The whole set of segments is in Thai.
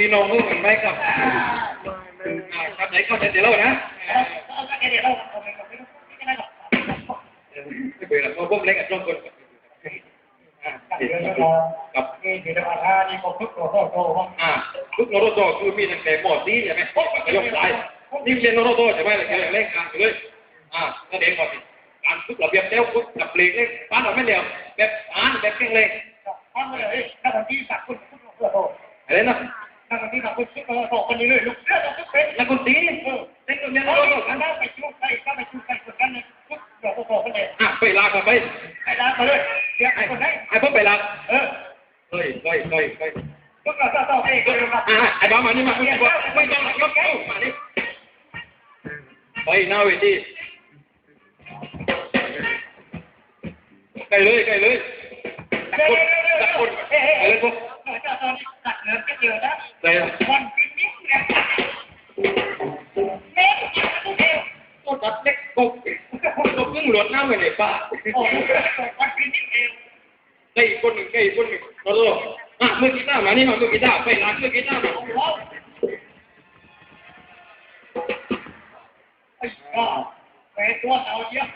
พี่น้องมือเหมือนไหมครับครับไหนก็เดี๋ยวเรานเอาเดี๋ยวเรานไม่ต้องไม่เป็นไรเพราะพวกเล็กกับจ้องคนอ่ากับเดี๋ยวเรากับนี่เดี๋ยวมาท่านี่ก็พึกตัวโตโตอ่าทุกโนโรโตคือมีตั้งแต่หมอซีใช่ไหมพวกมันก็ยกสายนี่เรียนโนโรโตใช่ไหมเลยเล่นการเลยอ่าก็เด็กก่อนการทุกระเบียบแล้วทุกกับเพลงเล่นป้านเราไม่เดียวแบบอ่านแบบเพลงเลยทำเลยถ้าวันที่สักคุณพึกตัวโตอะไรนะ ถ้าวันที่สักคุณพึกตัวโตคนนี้เลยลุกเรื่องต้องเป็นแล้วคุณตีเออเล่นเรียนโนแล้วโรโตอันนั้นไปชูใครก็ไปชูใครคนนั้นเนี่ยพึกตัวโตคนเดียวอะไปลากันไปไอ้ร้านมาเลยเดี๋ยวไอ้คนไหนไอ้พวกไปลาเออเฮ้ยเฮ้ยเฮ้ยเฮ้ยพึกตัวโตเองก็เลยมาอ่าไอ้บ้ามานี่มาไม่ต้องยกเข้ามานี่ไปหน้าเวทีใกล้เลยใกล้เลยเดี๋ยวคนเลยวเดี๋ยวจับคนเฮ้ยอะไรพวกเดินก็เยอะนะอะไรวันกินนิดเนี่ยเม็ดทุกเดียวก็ตัดเล็กกบกบยิ่งหลวดน้าไปไหนป้าโอ้โหวันกินนิดเดียวใกล้คนหนึ่งใกล้คนหนึ่งโอ้โหอะมือกีตาร์มานี่มามือกีตาร์ไปร้านมือกีตาร์มาโอ้โหไอ้ก็ไปตัวเต่าเยอะ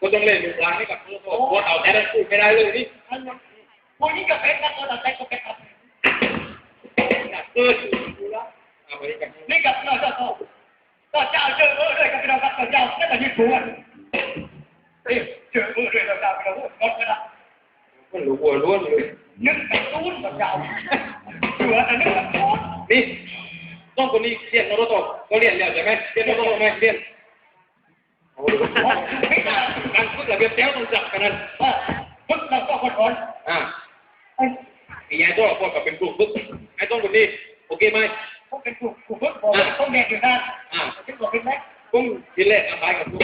ก็ต้องเล่นมือปลาให้กับตัวตัวเต่าแต่ละคู่ไม่ได้เลยนี่อันนี้ก็เป็นนะตัวเต่าแต่ก็เป็น ครับเออดูแล้วอะนี่กันนี่กับเราเจ้าก็เจ้าเจอเออด้วยกับเรากับเจ้านั่นแหละที่ถูกอะเฮ้ยเจอเออด้วยเราเจ้าเราหมดเวลามันหลูบัวล้วนเลยนึกไปตู้นกับเจ้าเหลือแต่นึกกับตู้นนี่ต้องคนนี้เรียนโนโรโตก็เรียนแล้วใช่ไหมเรียนโนโรโตไหมเรียนการฝึกระเบียบแถวต้องจับกันนั่นว่าพึ่งเราก็คนคนอ่า ไอ้พี่ยายตัวพ่อกับเป็นครูฝึกไอ้ต้องคนนี้โอเคไหมพวกเป็นถูกถูกพึ่งบอกต้องเด็กอยู่นะอ่าเป็นบอกเป็นไหมผมทีแรกอภัยกับลูก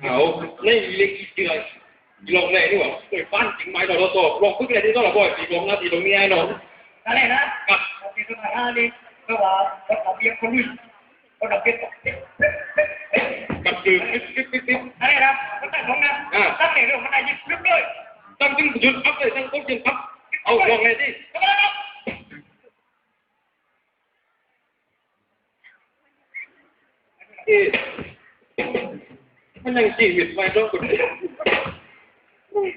เอาในเล็กเจือลงเลยนี่หว่าเคยฟันจริงไหมโนโรโตลงฝึกอะไรที่ต้องระบายตีลงนะตีตรงนี้ไอ้น้องอะไรนะกับโอเคสุดท้ายนี่ก็ว่าคนทำเบี้ยคนลุยคนทำเบี้ยกับคือปิ๊บปิ๊บปิ๊บปิ๊บอะไรนะก็แต่ของนะตั้งแต่เรื่องมันได้ยิบลึกเลยตั้ งจึงหยุดอัพเลยตั้งปุ๊บจึงอัพเอาลงเลยที่ก็แล้วนะเอ๊ะมันยังจีบไปต้องคนเดียว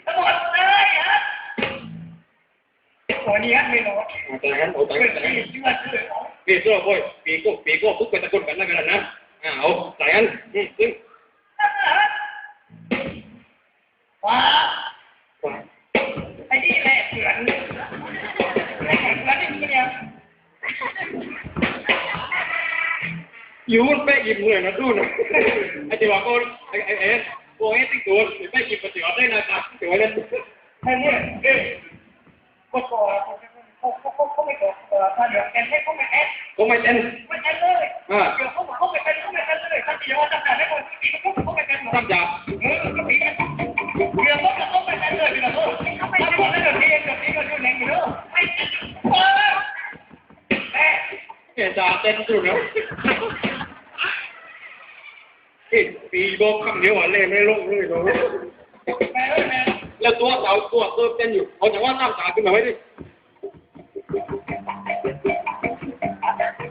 ตลอดเลยฮะวันนี้ไม่รอแต่งั้นเอาแต่เพื่งั้นนที่ชื่อว่าชื่อของปีโซ่โว้ยปีโก้ปีโก้ทุกเป็นตะกุนกันนั่นกันนะอ่าเอาแต่งั้นอืมซึ่งว้า อยู่ไปหยิบเงินนะดูนะไอ้ที่ว่าก็ไอ้ไอ้เอ๊ะโอ้ยติ๊กตัวไปหยิบมาเสียได้นะครับเสียเลยไอ้เนี่ยเอ๊ะก็ก็เขาเขาเขาเขาไม่ตกเออถ้าเดี๋ยวแกให้เขาไม่แอดก็ไม่เต้นไม่แอดเลยอ่าเดี๋ยวเขาเขาไม่เป็นเขาไม่เป็นเลยถ้าเดี๋ยวจะแต่ให้คนที่เขาเขาไม่เป็นหรอกตั้งจับเออก็มีกันเดี๋ยวเขาจะเขาไม่เป็นเลยเดี๋ยวเขาเขาไม่เป็นเลยเดี๋ยวนี้เดี๋ยวนี้ก็อยู่ในนี้เนาะไม่เออแม่เนี่ยจ่าเต้นสุดแล้วเอ๊ะ ปีบอกคำเดียวอะเล่ไม่ลงเลยเนาะแม่แม่แล้วตัวสาวตัวเติมเต้นอยู่เขาจะว่าตั้งตาขึ้นมาไว้ดิ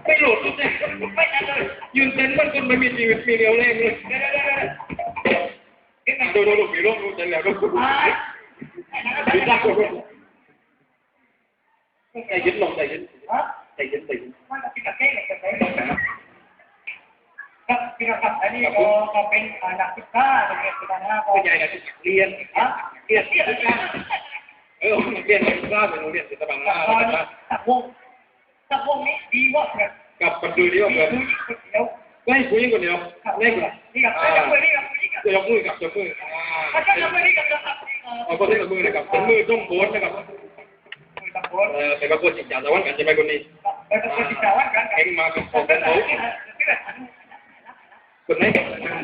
ไม่หลุดเลยไม่เป็นเลยยืนเต้นมันคนไม่มีชีวิตมีเดียวแรงเลยเดี๋ยวเดี๋ยวเดี๋ยวเดี๋ยวดูดูดูมีร่มดูเต้นแล้วดูไอ้นั่นก็ดีได้จังเลยใจเย็นลงใจเย็นใจเย็นใจเย็น ครับพี่น้องครับอันนี้ก็ก็เป็นนักศึกษาโรงเรียนสุดานาก็ผู้ใหญ่กับเรียนฮะเรียนเรียนเออเรียนนักศึกษาเป็นโรงเรียนศิลปะตอนตักวงตักวงนี้ดีว่าเนี่ยกับประตูเดียวดีกันคือยิ่งคนเดียวไม่คุยคนเดียวไม่คุยนี่กับไม่กับมือนี่กับมือนี่กับจะยกมือกับยกมืออ่าจะทำมือนี่กับกับเอาคนที่กับมือนะครับเป็นมือต้องโบนนะครับเออแต่ก็คนจริงจังแต่วันกันจะไปคนนี้เออตะโกนติต่อว่ากันเองมากับของเขา คนไหนอ่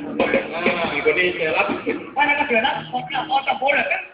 าคน